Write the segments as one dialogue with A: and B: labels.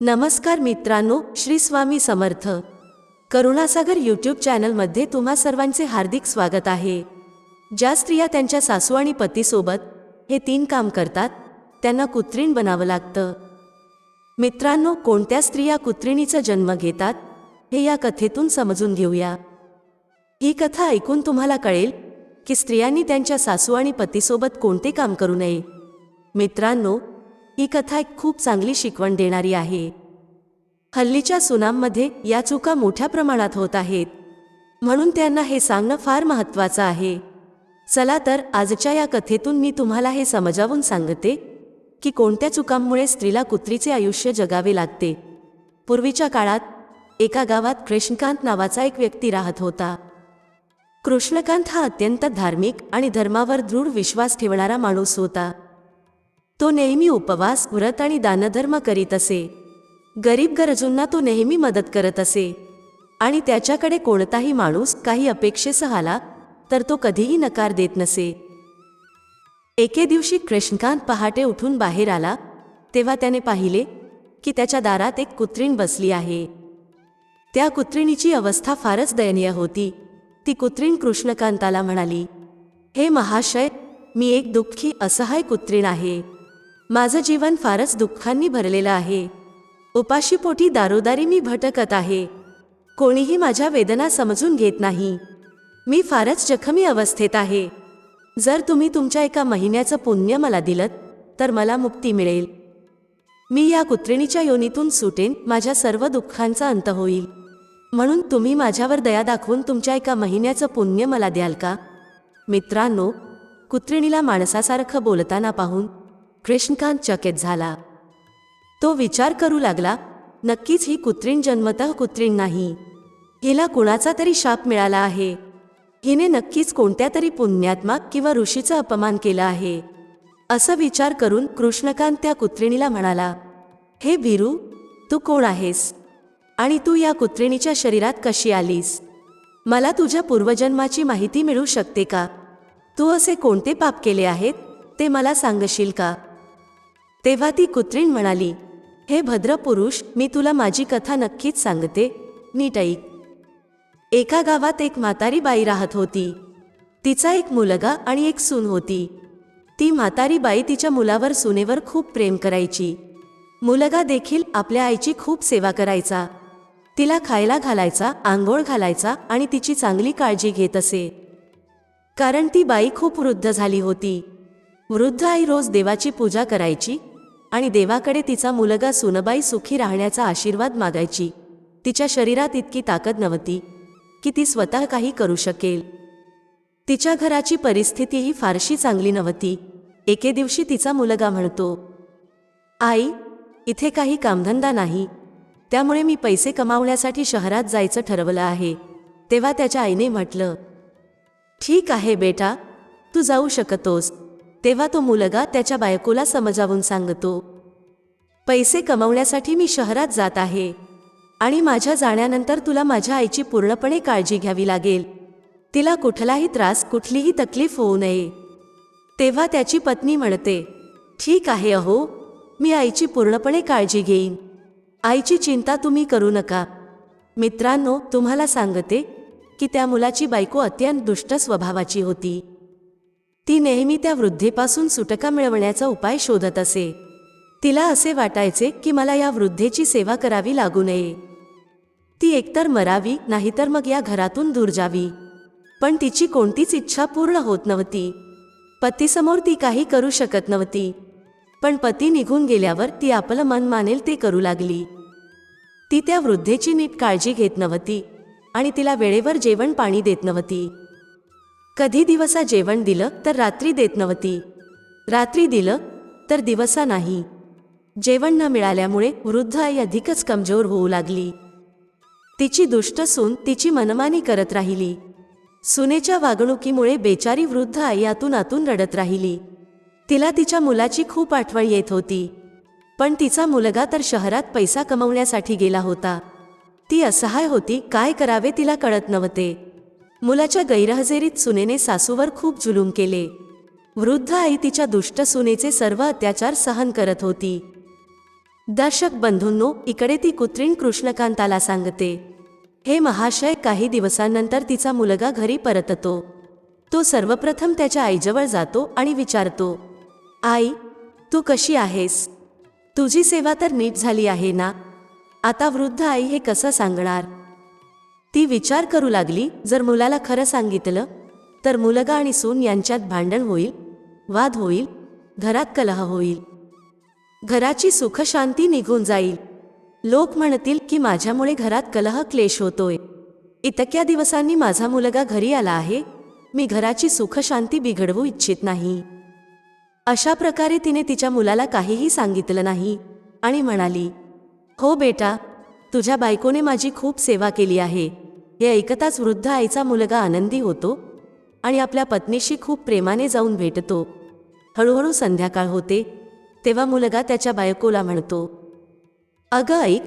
A: नमस्कार मित्रांनो श्री स्वामी समर्थ. करुणासागर यूट्यूब चॅनलमध्ये तुम्हा सर्वांचे हार्दिक स्वागत आहे. ज्या स्त्रिया त्यांच्या सासू आणि पतीसोबत हे तीन काम करतात त्यांना कुत्रीण बनावं लागतं. मित्रांनो कोणत्या स्त्रिया कुत्रिणीचा जन्म घेतात हे या कथेतून समजून घेऊया. ही कथा ऐकून तुम्हाला कळेल की स्त्रियांनी त्यांच्या सासू आणि पतीसोबत कोणते काम करू नये. मित्रांनो ही कथा एक खूप चांगली शिकवण देणारी आहे. हल्लीच्या सुनांमध्ये या चुका मोठ्या प्रमाणात होत आहेत. म्हणून त्यांना हे सांगणं फार महत्त्वाचं आहे. चला तर आजच्या या कथेतून मी तुम्हाला हे समजावून सांगते की कोणत्या चुकांमुळे स्त्रीला कुत्रीचे आयुष्य जगावे लागते. पूर्वीच्या काळात एका गावात कृष्णकांत नावाचा एक व्यक्ती राहत होता. कृष्णकांत हा अत्यंत धार्मिक आणि धर्मावर दृढ विश्वास ठेवणारा माणूस होता. तो नेहमी उपवास व्रत आणि दानधर्म करीत असे. गरीब गरजूंना तो नेहमी मदत करत असे. आणि त्याच्याकडे कोणताही माणूस काही अपेक्षेसह आला तर तो कधीही नकार देत नसे. एके दिवशी कृष्णकांत पहाटे उठून बाहेर आला तेव्हा त्याने पाहिले की त्याच्या दारात एक कुत्रीण बसली आहे. त्या कुत्रिणीची अवस्था फारच दयनीय होती. ती कुत्रीण कृष्णकांताला म्हणाली हे महाशय मी एक दुःखी असहाय कुत्रीण आहे. माझं जीवन फारच दुःखांनी भरलेलं आहे. उपाशीपोटी दारोदारी मी भटकत आहे. कोणीही माझ्या वेदना समजून घेत नाही. मी फारच जखमी अवस्थेत आहे. जर तुम्ही तुमच्या एका महिन्याचं पुण्य मला दिलं तर मला मुक्ती मिळेल. मी या कुत्रिणीच्या योनीतून सुटेन माझ्या सर्व दुःखांचा अंत होईल. म्हणून तुम्ही माझ्यावर दया दाखवून तुमच्या एका महिन्याचं पुण्य मला द्याल का? मित्रांनो कुत्रिणीला माणसासारखं बोलताना पाहून कृष्णकांत चकित झाला. तो विचार करू लागला नक्कीच ही कुत्रीण जन्मतः कुत्रीण नाही. हिला कुणाचा तरी शाप मिळाला आहे. हिने नक्कीच कोणत्या तरी पुण्यात्मा किंवा ऋषीचा अपमान केला आहे. असं विचार करून कृष्णकांत त्या कुत्रिणीला म्हणाला हे वीरू तू कोण आहेस? आणि तू या कुत्रिणीच्या शरीरात कशी आलीस? मला तुझ्या पूर्वजन्माची माहिती मिळू शकते का? तू असे कोणते पाप केले आहेत ते मला सांगशील का? तेव्हा ती कुत्रीण म्हणाली हे भद्र पुरुष मी तुला माझी कथा नक्कीच सांगते. नीट ऐक. एका गावात एक म्हातारी बाई राहत होती. तिचा एक मुलगा आणि एक सून होती. ती म्हातारी बाई तिच्या मुलावर सुनेवर खूप प्रेम करायची. मुलगा देखील आपल्या आईची खूप सेवा करायचा. तिला खायला घालायचा आंघोळ घालायचा आणि तिची चांगली काळजी घेत असे. कारण ती बाई खूप वृद्ध झाली होती. वृद्ध आई रोज देवाची पूजा करायची आणि देवाकडे तिचा मुलगा सुनबाई सुखी राहण्याचा आशीर्वाद मागायची. तिच्या शरीरात इतकी ताकद नव्हती की ती स्वतः काही करू शकेल. तिच्या घराची परिस्थितीही फारशी चांगली नव्हती. एके दिवशी तिचा मुलगा म्हणतो आई इथे काही कामधंदा नाही. त्यामुळे मी पैसे कमावण्यासाठी शहरात जायचं ठरवलं आहे. तेव्हा त्याच्या आईने म्हटलं ठीक आहे बेटा तू जाऊ शकतोस. तेव्हा तो मुलगा त्याच्या बायकोला समजावून सांगतो पैसे कमवण्यासाठी मी शहरात जात आहे आणि माझ्या जाण्यानंतर तुला माझ्या आईची पूर्णपणे काळजी घ्यावी लागेल. तिला कुठलाही त्रास कुठलीही तकलीफ होऊ नये. तेव्हा त्याची पत्नी म्हणते ठीक आहे अहो मी आईची पूर्णपणे काळजी घेईन. आईची चिंता तुम्ही करू नका. मित्रांनो तुम्हाला सांगते की त्या मुलाची बायको अत्यंत दुष्ट स्वभावाची होती. ती नेहमी त्या वृद्धेपासून सुटका मिळवण्याचा उपाय शोधत असे. तिला असे वाटायचे की मला या वृद्धेची सेवा करावी लागू नये. ती एकतर मरावी नाहीतर मग या घरातून दूर जावी. पण तिची कोणतीच इच्छा पूर्ण होत नव्हती. पतीसमोर ती काही करू शकत नव्हती. पण पती निघून गेल्यावर ती आपलं मन मानेल ते करू लागली. ती त्या वृद्धेची नीट काळजी घेत नव्हती आणि तिला वेळेवर जेवण पाणी देत नव्हती. कधी दिवसा जेवण दिलं तर रात्री देत नव्हती. रात्री दिलं तर दिवसा नाही. जेवण न मिळाल्यामुळे वृद्ध आई अधिकच कमजोर होऊ लागली. तिची दुष्ट सून तिची मनमानी करत राहिली. सुनेच्या वागणुकीमुळे बेचारी वृद्ध आई आतून आतून रडत राहिली. तिला तिच्या मुलाची खूप आठवण येत होती. पण तिचा मुलगा तर शहरात पैसा कमवण्यासाठी गेला होता. ती असहाय होती काय करावे तिला कळत नव्हते. मुलाच्या गैरहजेरीत सुनेने सासूवर खूप जुलूम केले. वृद्ध आई तिच्या दुष्ट सुनेचे सर्व अत्याचार सहन करत होती. दर्शक बंधूंनो इकडे ती कुत्रीण कृष्णकांताला सांगते. हे महाशय काही दिवसांनंतर तिचा मुलगा घरी परततो. तो सर्वप्रथम त्याच्या आईजवळ जातो आणि विचारतो आई तू कशी आहेस? तुझी सेवा तर नीट झाली आहे ना? आता वृद्ध आई हे कसं सांगणार? ती विचार करू लागली जर मुलाला खरं सांगितलं तर मुलगा आणि सून यांच्यात भांडण होईल वाद होईल घरात कलह होईल. घराची सुखशांती निघून जाईल. लोक म्हणतील की माझ्यामुळे घरात कलह क्लेश होतोय. इतक्या दिवसांनी माझा मुलगा घरी आला आहे मी घराची सुखशांती बिघडवू इच्छित नाही. अशा प्रकारे तिने तिच्या मुलाला काहीही सांगितलं नाही आणि म्हणाली हो बेटा तुझ्या बायकोने माझी खूप सेवा केली आहे. हे ऐकताच वृद्ध आईचा मुलगा आनंदी होतो आणि आपल्या पत्नीशी खूप प्रेमाने जाऊन भेटतो. हळूहळू संध्याकाळ होते तेव्हा मुलगा त्याच्या बायकोला म्हणतो अगं ऐक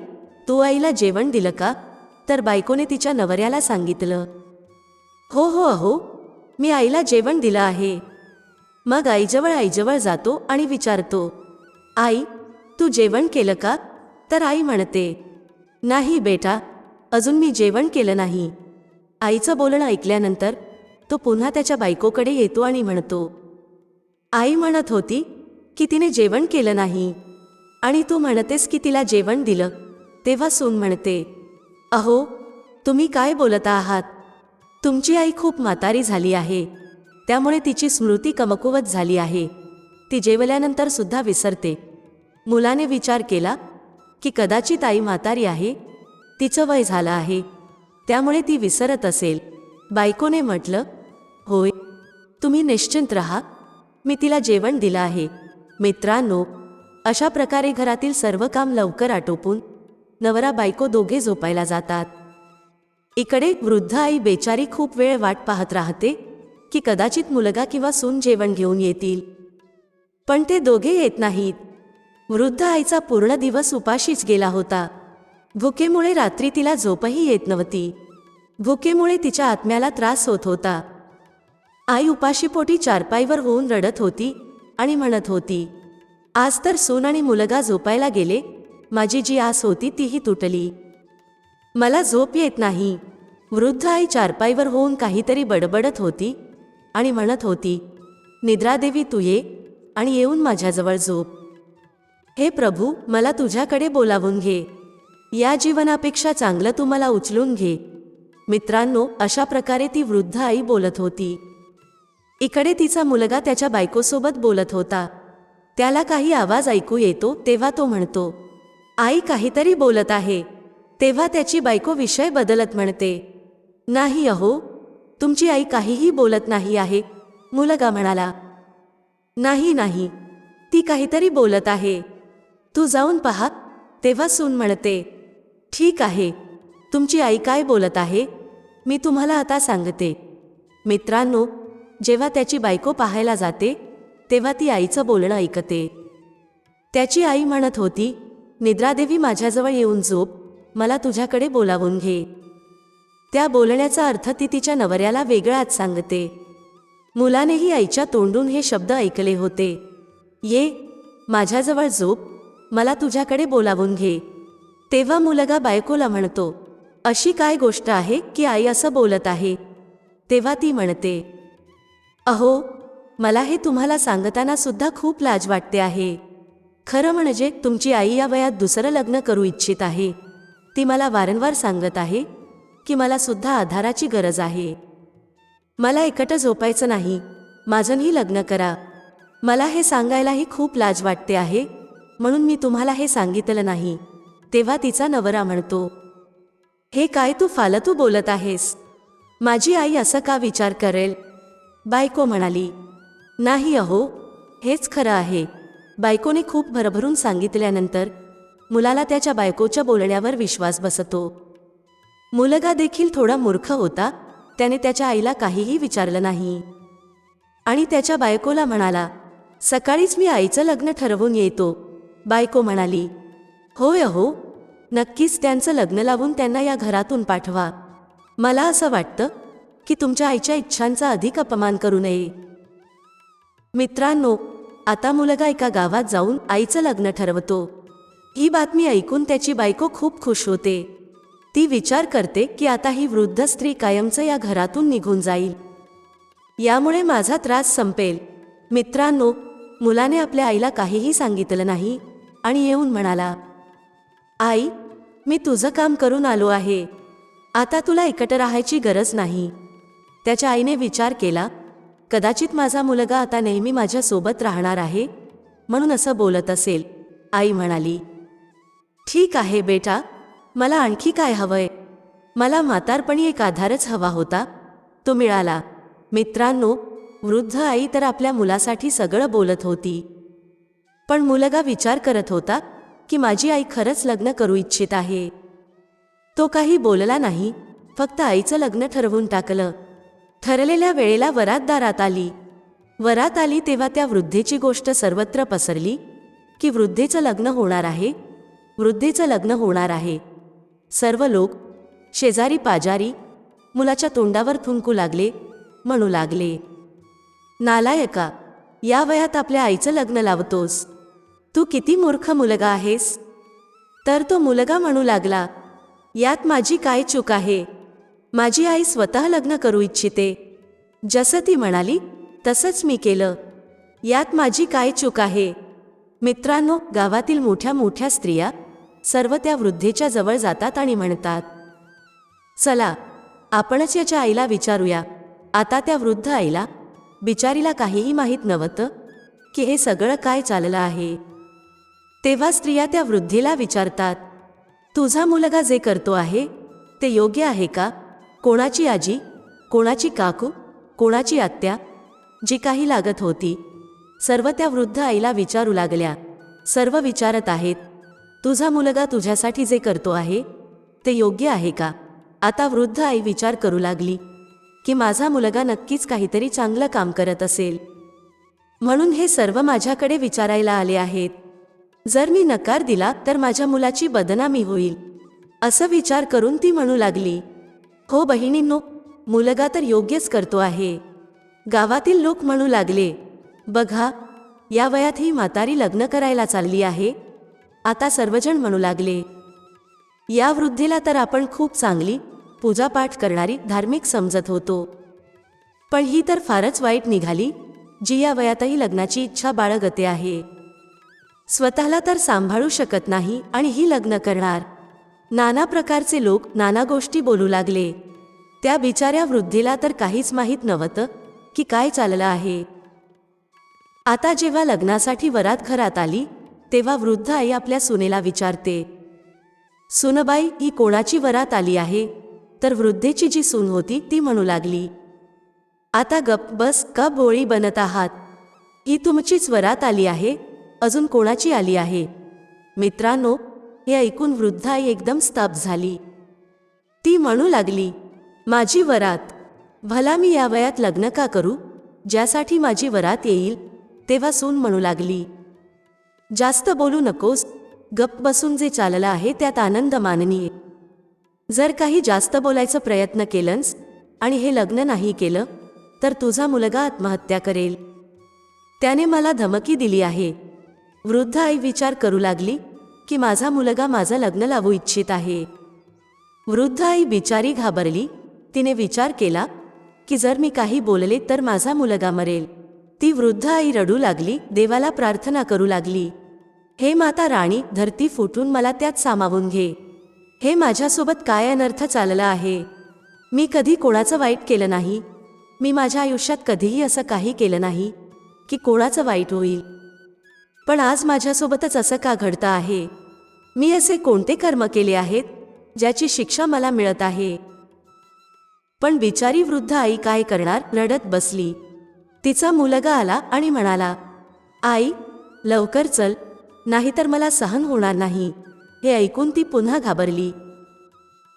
A: तू आईला जेवण दिलं का? तर बायकोने तिच्या नवऱ्याला सांगितलं. हो हो अहो मी आईला जेवण दिलं आहे. मग आईजवळ आईजवळ जातो आणि विचारतो आई तू जेवण केलं का? तर आई म्हणते नाही बेटा अजून मी जेवण केलं नाही. आईचं बोलणं ऐकल्यानंतर तो पुन्हा त्याच्या बायकोकडे येतो आणि म्हणतो आई म्हणत होती की तिने जेवण केलं नाही आणि तू म्हणतेस की तिला जेवण दिलं. तेव्हा सून म्हणते अहो तुम्ही काय बोलत आहात? तुमची आई खूप म्हातारी झाली आहे. त्यामुळे तिची स्मृती कमकुवत झाली आहे. ती जेवल्यानंतर सुद्धा विसरते. मुलाने विचार केला की कदाचित आई म्हातारी आहे तिचं वय झालं आहे त्यामुळे ती विसरत असेल. बायकोने म्हटलं होय तुम्ही निश्चिंत राहा मी तिला जेवण दिलं आहे. मित्रांनो अशा प्रकारे घरातील सर्व काम लवकर आटोपून नवरा बायको दोघे झोपायला जातात. इकडे वृद्ध आई बेचारी खूप वेळ वाट पाहत राहते की कदाचित मुलगा किंवा सून जेवण घेऊन येतील. पण ते दोघे येत नाहीत. वृद्ध आईचा पूर्ण दिवस उपाशीच गेला होता. भुकेमुळे रात्री तिला झोपही येत नव्हती. भुकेमुळे तिच्या आत्म्याला त्रास होत होता. आई उपाशीपोटी चारपाईवर होऊन रडत होती आणि म्हणत होती आज तर सून आणि मुलगा झोपायला गेले. माझी जी आस होती तीही तुटली. मला झोप येत नाही. वृद्ध आई चारपाईवर होऊन काहीतरी बडबडत होती आणि म्हणत होती निद्रादेवी तू ये आणि येऊन माझ्याजवळ झोप. हे प्रभू मला तुझ्याकडे बोलावून घे. या जीवनापेक्षा चांगलं तू मला उचलून घे. मित्रांनो अशा प्रकारे ती वृद्ध आई बोलत होती. इकडे तिचा मुलगा त्याच्या बायकोसोबत बोलत होता. त्याला काही आवाज ऐकू येतो तेव्हा तो म्हणतो आई काहीतरी बोलत आहे. तेव्हा त्याची बायको विषय बदलत म्हणते. नाही अहो तुमची आई काहीही बोलत नाही आहे. मुलगा म्हणाला नाही नाही. ती काहीतरी बोलत आहे. तू जाऊन पहा तेव्हा सून म्हणते ठीक आहे तुमची आई काय बोलत आहे? मी तुम्हाला आता सांगते. मित्रांनो जेव्हा त्याची बायको पाहायला जाते तेव्हा ती आईचं बोलणं ऐकते. त्याची आई म्हणत होती निद्रादेवी माझ्याजवळ येऊन झोप मला तुझ्याकडे बोलावून घे. त्या बोलण्याचा अर्थ ती तिच्या नवऱ्याला वेगळाच सांगते. मुलानेही आईच्या तोंडून हे शब्द ऐकले होते. ये माझ्याजवळ झोप मला तुझ्याकडे बोलावून घे. तेव्हा मुलगा बायकोला म्हणतो अशी काय गोष्ट आहे की आई असं बोलत आहे? तेव्हा ती म्हणते अहो मला हे तुम्हाला सांगताना सुद्धा खूप लाज वाटते आहे. खरं म्हणजे तुमची आई या वयात दुसरं लग्न करू इच्छित आहे. ती मला वारंवार सांगत आहे की मला सुद्धा आधाराची गरज आहे. मला एकटं झोपायचं नाही. माझंही लग्न करा. मला हे सांगायलाही खूप लाज वाटते आहे म्हणून मी तुम्हाला हे सांगितलं नाही. तेव्हा तिचा नवरा म्हणतो हे काय तू फालतू बोलत आहेस? माझी आई असं का विचार करेल? बायको म्हणाली नाही अहो हेच खरं आहे. बायकोने खूप भरभरून सांगितल्यानंतर मुलाला त्याच्या बायकोच्या बोलण्यावर विश्वास बसतो. मुलगा देखील थोडा मूर्ख होता त्याने त्याच्या आईला काहीही विचारलं नाही. आणि त्याच्या बायकोला म्हणाला सकाळीच मी आईचं लग्न ठरवून येतो. बायको म्हणाली होय अहो नक्कीच त्यांचं लग्न लावून त्यांना या घरातून पाठवा. मला असं वाटतं की तुमच्या आईच्या इच्छांचा अधिक अपमान करू नये. मित्रांनो आता मुलगा एका गावात जाऊन आईचं लग्न ठरवतो. ही बातमी ऐकून त्याची बायको खूप खुश होते. ती विचार करते की आता ही वृद्ध स्त्री कायमचं या घरातून निघून जाईल. यामुळे माझा त्रास संपेल. मित्रांनो मुलाने आपल्या आईला काहीही सांगितलं नाही. आणि येऊन म्हणाला आई मी तुझं काम करून आलो आहे. आता तुला एकटं राहायची गरज नाही. त्याच्या आईने विचार केला कदाचित माझा मुलगा आता नेहमी माझ्यासोबत राहणार आहे म्हणून असं बोलत असेल. आई म्हणाली ठीक आहे बेटा मला आणखी काय हवंय? मला म्हातारपणी एक आधारच हवा होता. तो मिळाला मित्रांनो वृद्ध आई तर आपल्या मुलासाठी सगळं बोलत होती. पण मुलगा विचार करत होता की माझी आई खरंच लग्न करू इच्छित आहे. तो काही बोलला नाही फक्त आईचं लग्न ठरवून टाकलं. ठरलेल्या वेळेला वरात दारात आली. वरात आली तेव्हा त्या वृद्धेची गोष्ट सर्वत्र पसरली की वृद्धेचं लग्न होणार आहे वृद्धेचं लग्न होणार आहे. सर्व लोक शेजारी पाजारी मुलाच्या तोंडावर थुंकू लागले म्हणू लागले नालायका या वयात आपल्या आईचं लग्न लावतोस. तू किती मूर्ख मुलगा आहेस? तर तो मुलगा म्हणू लागला यात माझी काय चूक आहे? माझी आई स्वतः लग्न करू इच्छिते. जसं ती म्हणाली तसंच मी केलं. यात माझी काय चूक आहे? मित्रांनो गावातील मोठ्या मोठ्या स्त्रिया सर्व त्या वृद्धेच्या जवळ जातात आणि म्हणतात चला आपणच याच्या आईला विचारूया. आता त्या वृद्ध आईला बिचारीला काहीही माहीत नव्हतं की हे सगळं काय चाललं आहे. तेव्हा स्त्रिया त्या वृद्धीला विचारतात तुझा मुलगा जे करतो आहे ते योग्य आहे का? कोणाची आजी कोणाची काकू कोणाची आत्या जी काही लागत होती? सर्व त्या वृद्ध आईला विचारू लागल्या सर्व विचारत आहेत तुझा मुलगा तुझ्यासाठी जे करतो आहे ते योग्य आहे का? आता वृद्ध आई विचार करू लागली की माझा मुलगा नक्कीच काहीतरी चांगलं काम करत असेल. म्हणून हे सर्व माझ्याकडे विचारायला आले आहेत. जर मी नकार दिला तर माझ्या मुलाची बदनामी होईल. असं विचार करून ती म्हणू लागली. हो बहिणींनो मुलगा तर योग्यच करतो आहे. गावातील लोक म्हणू लागले बघा या वयात ही म्हातारी लग्न करायला चालली आहे. आता सर्वजण म्हणू लागले या वृद्धीला तर आपण खूप चांगली पूजापाठ करणारी धार्मिक समजत होतो. पण ही तर फारच वाईट निघाली जी या वयातही लग्नाची इच्छा बाळगते आहे. स्वतःला तर सांभाळू शकत नाही आणि ही लग्न करणार. नाना प्रकारचे लोक नाना गोष्टी बोलू लागले. त्या बिचाऱ्या वृद्धीला तर काहीच माहीत नव्हतं की काय चाललं आहे. आता जेव्हा लग्नासाठी वरात घरात आली तेव्हा वृद्ध आई आपल्या सुनेला विचारते सुनबाई ही कोणाची वरात आली आहे? तर वृद्धेची जी सून होती ती म्हणू लागली आता गप बस का बोळी बनत आहात. ही तुमचीच वरात आली आहे? अजून कोणाची आली आहे? मित्रांनो हे ऐकून वृद्धाई एकदम स्तब्ध झाली. ती म्हणू लागली माझी वरात भला मी या वयात लग्न का करू? ज्यासाठी माझी वरात येईल तेव्हा सून म्हणू लागली. जास्त बोलू नकोस गप्प बसून जे चाललं आहे त्यात आनंद माननीय. जर काही जास्त बोलायचा प्रयत्न केलंस आणि हे लग्न नाही केलं तर तुझा मुलगा आत्महत्या करेल. त्याने मला धमकी दिली आहे. वृद्ध आई विचार करू लागली की माझा मुलगा माझं लग्न लावू इच्छित आहे. वृद्ध आई बिचारी घाबरली. तिने विचार केला की जर मी काही बोलले तर माझा मुलगा मरेल. ती वृद्ध आई रडू लागली देवाला प्रार्थना करू लागली. हे माता राणी धरती फुटून मला त्यात सामावून घे. हे माझ्यासोबत काय अनर्थ चालला आहे? मी कधी कोणाचं वाईट केलं नाही? मी माझ्या आयुष्यात कधीही असं काही केलं नाही की कोणाचं वाईट होईल. पण आज माझ्यासोबतच असं का घडतं आहे? मी असे कोणते कर्म केले आहेत ज्याची शिक्षा मला मिळत आहे? पण बिचारी वृद्ध आई काय करणार? रडत बसली. तिचा मुलगा आला आणि म्हणाला आई लवकर चल नाहीतर मला सहन होणार नाही. हे ऐकून ती पुन्हा घाबरली.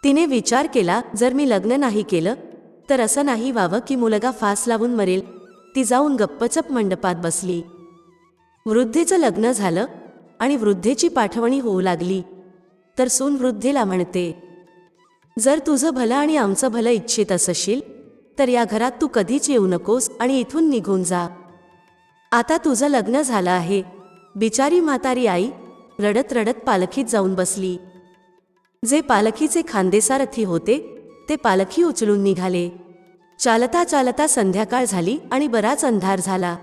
A: तिने विचार केला जर मी लग्न नाही केलं तर असं नाही व्हावं की मुलगा फास लावून मरेल. ती जाऊन गप्पचप मंडपात बसली. वृद्धेचं लग्न झालं आणि वृद्धेची पाठवणी होऊ लागली. तर सून वृद्धेला म्हणते जर तुझं भलं आणि आमचं भलं इच्छित असशील तर या घरात तू कधीच येऊ नकोस आणि इथून निघून जा. आता तुझं लग्न झालं आहे. बिचारी म्हातारी आई रडत रडत पालखीत जाऊन बसली. जे पालखीचे खांदेसारथी होते ते पालखी उचलून निघाले. चालता चालता संध्याकाळ झाली आणि बराच अंधार झाला.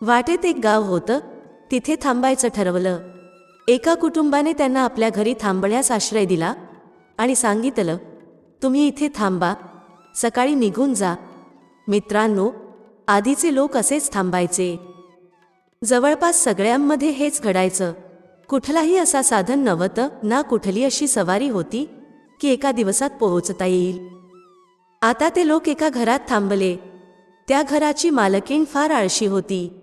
A: वाटेत एक गाव होतं तिथे थांबायचं ठरवलं. एका कुटुंबाने त्यांना आपल्या घरी थांबण्यास आश्रय दिला आणि सांगितलं तुम्ही इथे थांबा सकाळी निघून जा. मित्रांनो आधीचे लोक असेच थांबायचे. जवळपास सगळ्यांमध्ये हेच घडायचं. कुठलाही असा साधन नव्हतं ना कुठली अशी सवारी होती की एका दिवसात पोहोचता येईल. आता ते लोक एका घरात थांबले. त्या घराची मालकीण फार आळशी होती.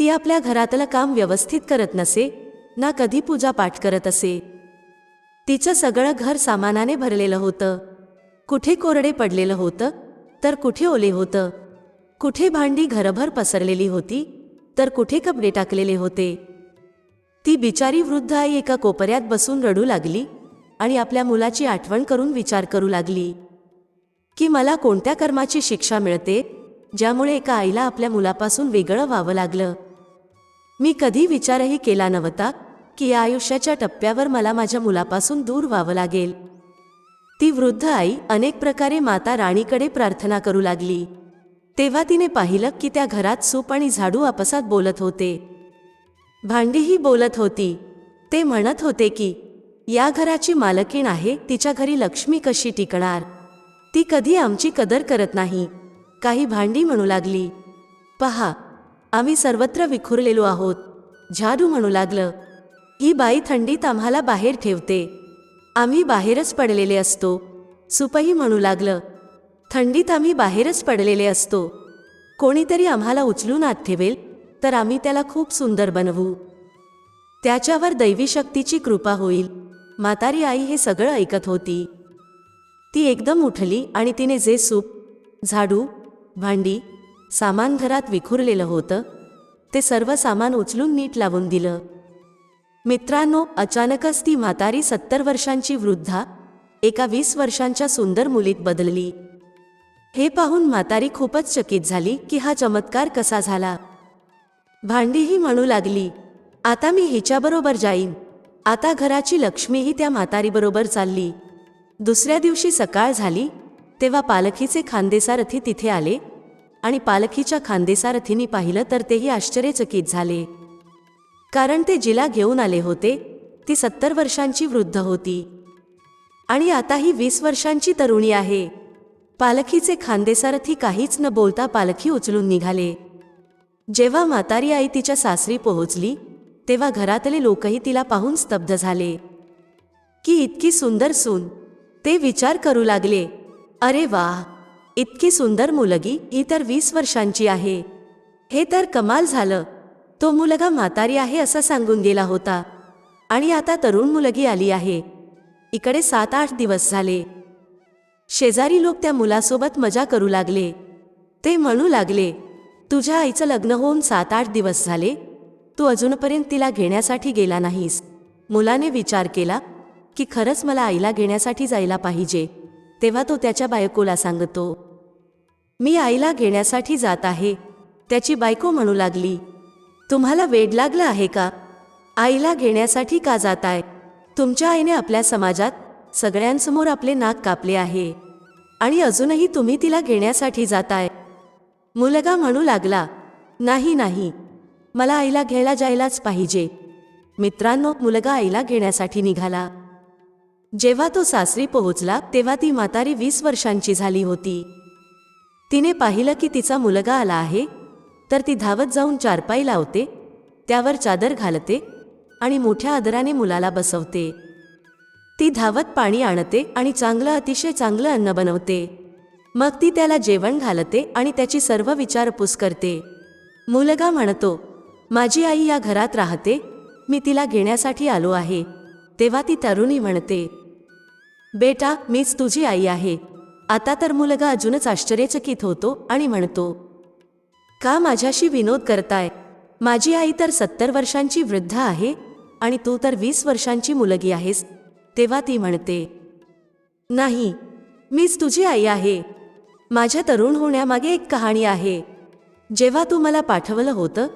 A: ती आपल्या घरातलं काम व्यवस्थित करत नसे ना कधी पूजापाठ करत असे. तिचं सगळं घर सामानाने भरलेलं होतं. कुठे कोरडे पडलेलं होतं तर कुठे ओले होतं. कुठे भांडी घरभर पसरलेली होती तर कुठे कपडे टाकलेले होते. ती बिचारी वृद्ध आई एका कोपऱ्यात बसून रडू लागली आणि आपल्या मुलाची आठवण करून विचार करू लागली. की मला कोणत्या कर्माची शिक्षा मिळते ज्यामुळे एका आईला आपल्या मुलापासून वेगळं व्हावं लागलं. मी कधी विचारही केला नव्हता की या आयुष्याच्या टप्प्यावर मला माझ्या मुलापासून दूर व्हावं लागेल. ती वृद्ध आई अनेक प्रकारे माता राणीकडे प्रार्थना करू लागली. तेव्हा तिने पाहिलं की त्या घरात सूप आणि झाडू आपसात बोलत होते. भांडीही बोलत होती. ते म्हणत होते की या घराची मालकीण आहे तिच्या घरी लक्ष्मी कशी टिकणार? ती कधी आमची कदर करत नाही. काही भांडी म्हणू लागली. पहा आम्ही सर्वत्र विखुरलेलो आहोत. झाडू म्हणू लागलं. ही बाई थंडीत आम्हाला बाहेर ठेवते. आम्ही बाहेरच पडलेले असतो. सुपही म्हणू लागलं. थंडीत आम्ही बाहेरच पडलेले असतो. कोणीतरी आम्हाला उचलून आत ठेवेल तर आम्ही त्याला खूप सुंदर बनवू. त्याच्यावर दैवी शक्तीची कृपा होईल. म्हातारी आई हे सगळं ऐकत होती. ती एकदम उठली आणि तिने जे सूप झाडू भांडी सामान घरात विखुरलेलं होतं. ते सर्व सामान उचलून नीट लावून दिलं. मित्रांनो अचानकच ती म्हातारी सत्तर वर्षांची वृद्धा एका वीस वर्षांच्या सुंदर मुलीत बदलली. हे पाहून म्हातारी खूपच चकित झाली की हा चमत्कार कसा झाला. भांडीही म्हणू लागली आता मी हिच्याबरोबर जाईन. आता घराची लक्ष्मीही त्या म्हातारीबरोबर चालली. दुसऱ्या दिवशी सकाळ झाली तेव्हा पालखीचे खांदेसारथी तिथे आले आणि पालखीच्या खांदेसारथींनी पाहिलं तर तेही आश्चर्यचकित झाले. कारण ते जिला घेऊन आले होते ती सत्तर वर्षांची वृद्ध होती. आणि आता ही वीस वर्षांची तरुणी आहे. पालखीचे खांदेसारथी काहीच न बोलता पालखी उचलून निघाले. जेव्हा म्हातारी आई तिच्या सासरी पोहोचली तेव्हा घरातले लोकही तिला पाहून स्तब्ध झाले. की इतकी सुंदर सून ते विचार करू लागले. अरे वा इतकी सुंदर मुलगी ही तर वीस वर्षांची आहे. हे तर कमाल झालं. तो मुलगा म्हातारी आहे असं सांगून गेला होता. आणि आता तरुण मुलगी आली आहे. इकडे सात आठ दिवस झाले. शेजारी लोक त्या मुलासोबत मजा करू लागले. ते म्हणू लागले तुझ्या आईचं लग्न होऊन सात आठ दिवस झाले. तू अजूनपर्यंत तिला घेण्यासाठी गेला नाहीस. मुलाने विचार केला की खरंच मला आईला घेण्यासाठी जायला पाहिजे. तेव्हा तो त्याच्या बायकोला सांगतो मी आईला घेण्यासाठी जात आहे. त्याची बायको म्हणू लागली. तुम्हाला वेड लागलं आहे का? आईला घेण्यासाठी का जात आहे? तुमच्या आईने आपल्या समाजात सगळ्यांसमोर आपले नाक कापले आहे. आणि अजूनही तुम्ही तिला घेण्यासाठी जाताय मुलगा म्हणू लागला नाही नाही. मला आईला घ्यायला जायलाच पाहिजे. मित्रांनो मुलगा आईला घेण्यासाठी निघाला. जेव्हा तो सासरी पोहोचला तेव्हा ती म्हातारी वीस वर्षांची झाली होती. तिने पाहिलं की तिचा मुलगा आला आहे तर ती धावत जाऊन चारपाई लावते त्यावर चादर घालते आणि मोठ्या आदराने मुलाला बसवते. ती धावत पाणी आणते आणि चांगलं अतिशय चांगलं अन्न बनवते. मग ती त्याला जेवण घालते आणि त्याची सर्व विचारपूस करते. मुलगा म्हणतो माझी आई या घरात राहते मी तिला घेण्यासाठी आलो आहे. तेव्हा ती तरुणी म्हणते बेटा मीच तुझी आई आहे. आता तर मुलगा अजूनच आश्चर्यचकित होतो आणि म्हणतो का माझ्याशी विनोद करताय? माझी आई तर सत्तर वर्षांची वृद्ध आहे आणि तू तर वीस वर्षांची मुलगी आहेस. तेव्हा ती म्हणते नाही मीच तुझी आई आहे. माझ्या तरुण होण्यामागे एक कहाणी आहे. जेव्हा तू मला पाठवलं होतं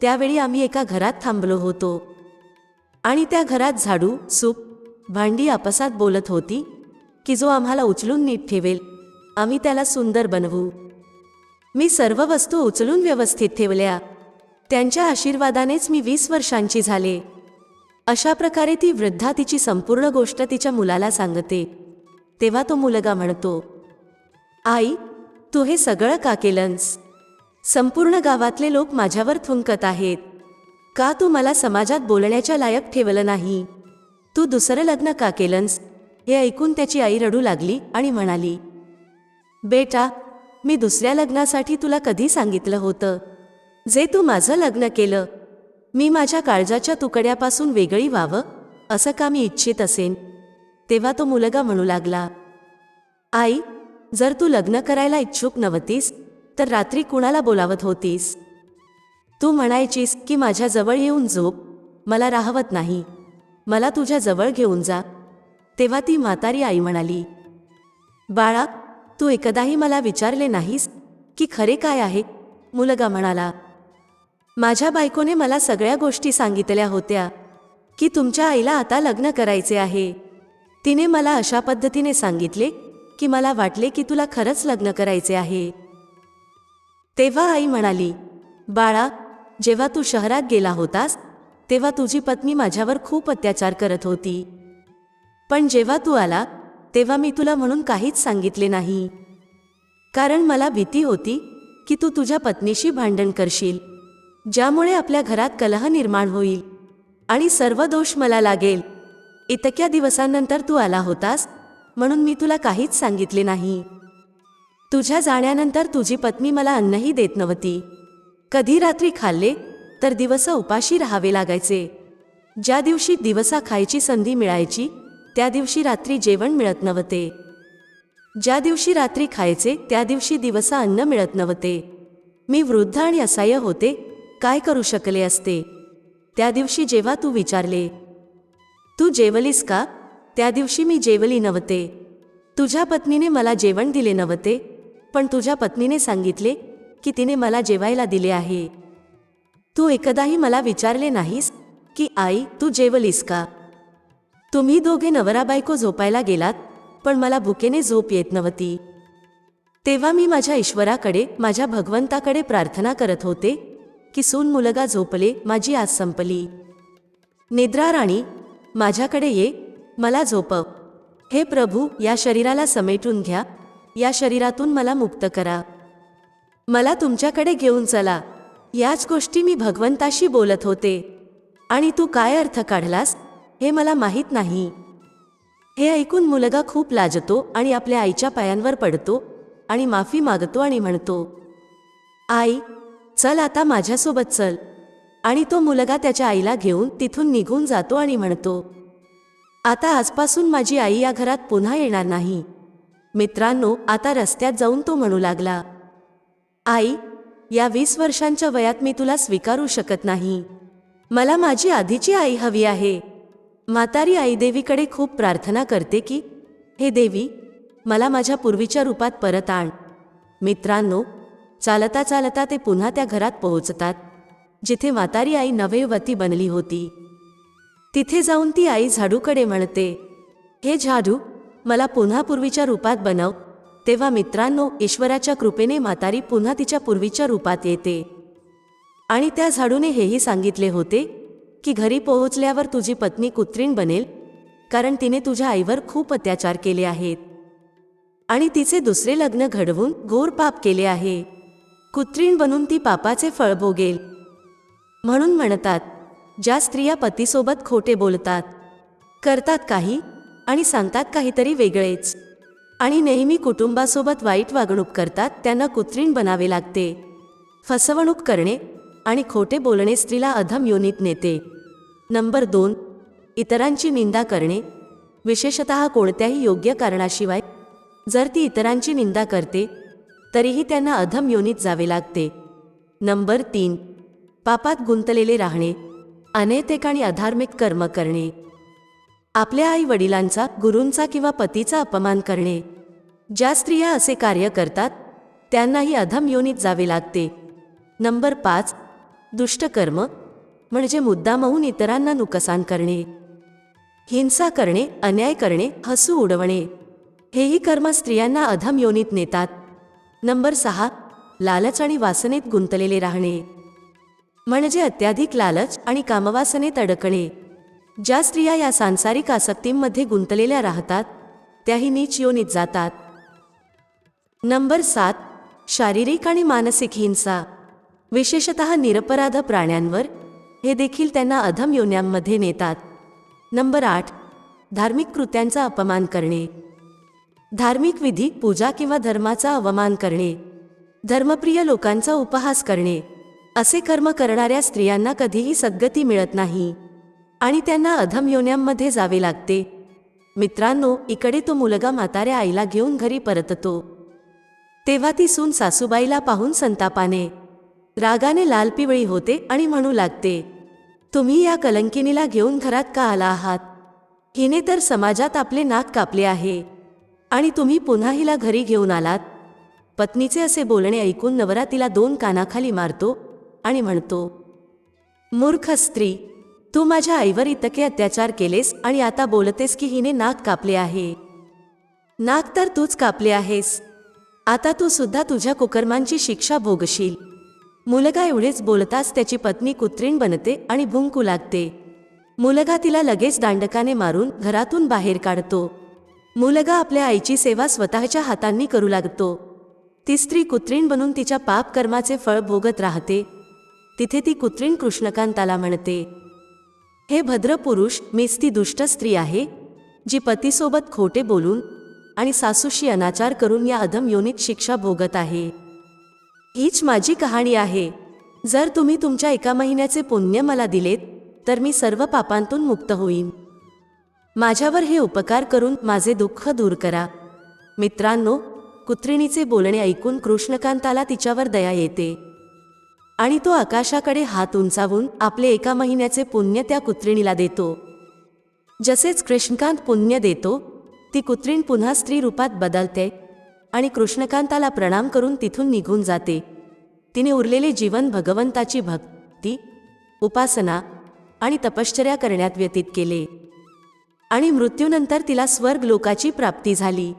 A: त्यावेळी आम्ही एका घरात थांबलो होतो. आणि त्या घरात झाडू सूप भांडी आपसात बोलत होती की जो आम्हाला उचलून नीट ठेवेल आम्ही त्याला सुंदर बनवू. मी सर्व वस्तू उचलून व्यवस्थित ठेवल्या. त्यांच्या आशीर्वादानेच मी वीस वर्षांची झाले. अशा प्रकारे ती वृद्धा तिची संपूर्ण गोष्ट तिच्या मुलाला सांगते. तेव्हा तो मुलगा म्हणतो आई तू हे सगळं का केलंस? संपूर्ण गावातले लोक माझ्यावर थुंकत आहेत. का तू मला समाजात बोलण्याच्या लायक ठेवलं नाही? तू दुसरं लग्न का केलंस? हे ऐकून त्याची आई रडू लागली आणि म्हणाली बेटा मी दुसऱ्या लग्नासाठी तुला कधी सांगितलं होतं? जे तू माझं लग्न केलं मी माझ्या काळजाच्या तुकड्यापासून वेगळी व्हावं असं का मी इच्छित असेन? तेव्हा तो मुलगा म्हणू लागला आई जर तू लग्न करायला इच्छुक नव्हतीस तर रात्री कुणाला बोलावत होतीस? तू म्हणायचीस की माझ्याजवळ येऊन झोप मला राहवत नाही. मला तुझ्या जवळ घेऊन जा. तेव्हा ती म्हातारी आई म्हणाली बाळा तू एकदाही मला विचारले नाहीस की खरे काय आहे? मुलगा म्हणाला माझ्या बायकोने मला सगळ्या गोष्टी सांगितल्या होत्या की तुमच्या आईला आता लग्न करायचे आहे. तिने मला अशा पद्धतीने सांगितले की मला वाटले की तुला खरंच लग्न करायचे आहे. तेव्हा आई म्हणाली बाळा जेव्हा तू शहरात गेला होतास तेव्हा तुझी पत्नी माझ्यावर खूप अत्याचार करत होती. पण जेव्हा तू आला तेव्हा मी तुला म्हणून काहीच सांगितले नाही. कारण मला भीती होती की तू तुझ्या पत्नीशी भांडण करशील ज्यामुळे आपल्या घरात कलह निर्माण होईल आणि सर्व दोष मला लागेल. इतक्या दिवसांनंतर तू आला होतास म्हणून मी तुला काहीच सांगितले नाही. तुझ्या जाण्यानंतर तुझी पत्नी मला अन्नही देत नव्हती. कधी रात्री खाल्ले तर दिवस उपाशी राहावे लागायचे. ज्या दिवशी दिवसा खायची संधी मिळायची त्या दिवशी रात्री जेवण मिळत नव्हते. ज्या दिवशी रात्री खायचे त्या दिवशी दिवसा अन्न मिळत नव्हते. मी वृद्ध आणि असहाय्य होते काय करू शकले असते? त्या दिवशी जेव्हा तू विचारले तू जेवलीस का? त्या दिवशी मी जेवली नव्हते. तुझ्या पत्नीने मला जेवण दिले नव्हते पण तुझ्या पत्नीने सांगितले की तिने मला जेवायला दिले आहे. तू एकदाही मला विचारले नाहीस की आई तू जेवलीस का? तुम्ही दोघे नवरा बायको झोपायला गेलात पण मला भुकेने झोप येत नव्हती. तेव्हा मी माझ्या ईश्वराकडे माझ्या भगवंताकडे प्रार्थना करत होते की सून मुलगा झोपले माझी आज संपली. निद्रा राणी माझ्याकडे ये मला झोपव. हे प्रभू या शरीराला समेटून घ्या या शरीरातून मला मुक्त करा. मला तुमच्याकडे घेऊन चला. याच गोष्टी मी भगवंताशी बोलत होते. आणि तू काय अर्थ काढलास हे मला माहीत नाही. हे ऐकून मुलगा खूप लाजतो आणि आपल्या आईच्या पायांवर पडतो आणि माफी मागतो आणि म्हणतो आई चल आता माझ्यासोबत चल. आणि तो मुलगा त्याच्या आईला घेऊन तिथून निघून जातो आणि म्हणतो आता आजपासून माझी आई या घरात पुन्हा येणार नाही. मित्रांनो आता रस्त्यात जाऊन तो म्हणू लागला आई या वीस वर्षांच्या वयात मी तुला स्वीकारू शकत नाही. मला माझी आधीची आई हवी आहे. म्हातारी आई देवीकडे खूप प्रार्थना करते की हे देवी मला माझ्या पूर्वीच्या रूपात परत आण. मित्रांनो चालता चालता ते पुन्हा त्या घरात पोहोचतात जिथे म्हातारी आई नवयुवती बनली होती. तिथे जाऊन ती आई झाडूकडे म्हणते हे झाडू मला पुन्हा पूर्वीच्या रूपात बनव. तेव्हा मित्रांनो ईश्वराच्या कृपेने म्हातारी पुन्हा तिच्या पूर्वीच्या रूपात येते. आणि त्या झाडूने हेही सांगितले होते की घरी पोहोचल्यावर तुझी पत्नी कुत्रीण बनेल कारण तिने तुझ्या आईवर खूप अत्याचार केले आहेत. आणि तिचे दुसरे लग्न घडवून घोर पाप केले आहे. कुत्रीण बनून ती पापाचे फळ भोगेल. म्हणून म्हणतात ज्या स्त्रिया पतीसोबत खोटे बोलतात करतात काही आणि सांगतात काहीतरी वेगळेच. आणि नेहमी कुटुंबासोबत वाईट वागणूक करतात त्यांना कुत्रीण बनावे लागते. फसवणूक करणे आणि खोटे बोलणे स्त्रीला अधम योनीत नेते. नंबर दोन इतरांची निंदा करणे. विशेषत कोणत्याही योग्य कारणाशिवाय जर ती इतरांची निंदा करते तरीही त्यांना अधम योनीत जावे लागते. नंबर तीन पापात गुंतलेले राहणे. अनैतिक आणि अधार्मिक कर्म करणे. आपल्या आई वडिलांचा गुरूंचा किंवा पतीचा अपमान करणे. ज्या स्त्रिया असे कार्य करतात त्यांनाही अधम योनीत जावे लागते. नंबर पाच दुष्टकर्म म्हणजे मुद्दामहून इतरांना नुकसान करणे. हिंसा करणे अन्याय करणे हसू उडवणे. हेही कर्म स्त्रियांना अधम योनीत नेतात. नंबर सहा लालच आणि वासनेत गुंतलेले राहणे. म्हणजे अत्याधिक लालच आणि कामवासनेत अडकणे. ज्या स्त्रिया या सांसारिक आसक्तींमध्ये गुंतलेल्या राहतात त्याही नीच योनीत जातात. नंबर सात शारीरिक आणि मानसिक हिंसा. विशेषत निरपराध प्राण्यांवर हे देखील त्यांना अधम योन्यांमध्ये नेतात. नंबर आठ धार्मिक कृत्यांचा अपमान करणे. धार्मिक विधी पूजा किंवा धर्माचा अवमान करणे. धर्मप्रिय लोकांचा उपहास करणे. असे कर्म करणाऱ्या स्त्रियांना कधीही सद्गती मिळत नाही. आणि त्यांना अधम योन्यांमध्ये जावे लागते. मित्रांनो इकडे तो मुलगा म्हाताऱ्या आईला घेऊन घरी परततो. तेव्हा ती सून सासूबाईला पाहून संतापाने रागाने लाल पिवळी होते आणि म्हणू लागते तुम्ही या कलंकिनीला घेऊन घरात का आला आहात? हिने तर समाजात आपले नाक कापले आहे. आणि तुम्ही पुन्हा हिला घरी घेऊन आलात? पत्नीचे असे बोलणे ऐकून नवरा तिला दोन कानाखाली मारतो आणि म्हणतो मूर्ख स्त्री तू माझ्या आईवर इतके अत्याचार केलेस आणि आता बोलतेस की हिने नाक कापले आहे. नाक तर तूच कापले आहेस. आता तू सुद्धा तुझ्या कुकर्मांची शिक्षा भोगशील. मुलगा एवढेच बोलताच त्याची पत्नी कुत्रीण बनते आणि भुंकू लागते. मुलगा तिला लगेच दांडकाने मारून घरातून बाहेर काढतो. मुलगा आपल्या आईची सेवा स्वतःच्या हातांनी करू लागतो. ती स्त्री कुत्रीण बनून तिच्या पाप कर्माचे फळ भोगत राहते. तिथे ती कुत्रीण कृष्णकांताला म्हणते हे भद्र पुरुष मीच ती दुष्ट स्त्री आहे जी पतीसोबत खोटे बोलून आणि सासूशी अनाचार करून या अधम योनीत शिक्षा भोगत आहे. हीच माझी कहाणी आहे. जर तुम्ही तुमच्या एका महिन्याचे पुण्य मला दिलेत तर मी सर्व पापांतून मुक्त होईन. माझ्यावर हे उपकार करून माझे दुःख दूर करा. मित्रांनो कुत्रिणीचे बोलणे ऐकून कृष्णकांताला तिच्यावर दया येते. आणि तो आकाशाकडे हात उंचावून आपले एका महिन्याचे पुण्य त्या कुत्रिणीला देतो. जसेच कृष्णकांत पुण्य देतो ती कुत्रीण पुन्हा स्त्री रूपात बदलते आणि कृष्णकांताला प्रणाम करून तिथून निघून जाते. तिने उरलेले जीवन भगवंताची भक्ती उपासना आणि तपश्चर्या करण्यात व्यतीत केले. आणि मृत्यूनंतर तिला स्वर्ग लोकाची प्राप्ती झाली.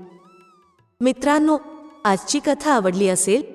A: मित्रांनो आजची कथा आवडली असेल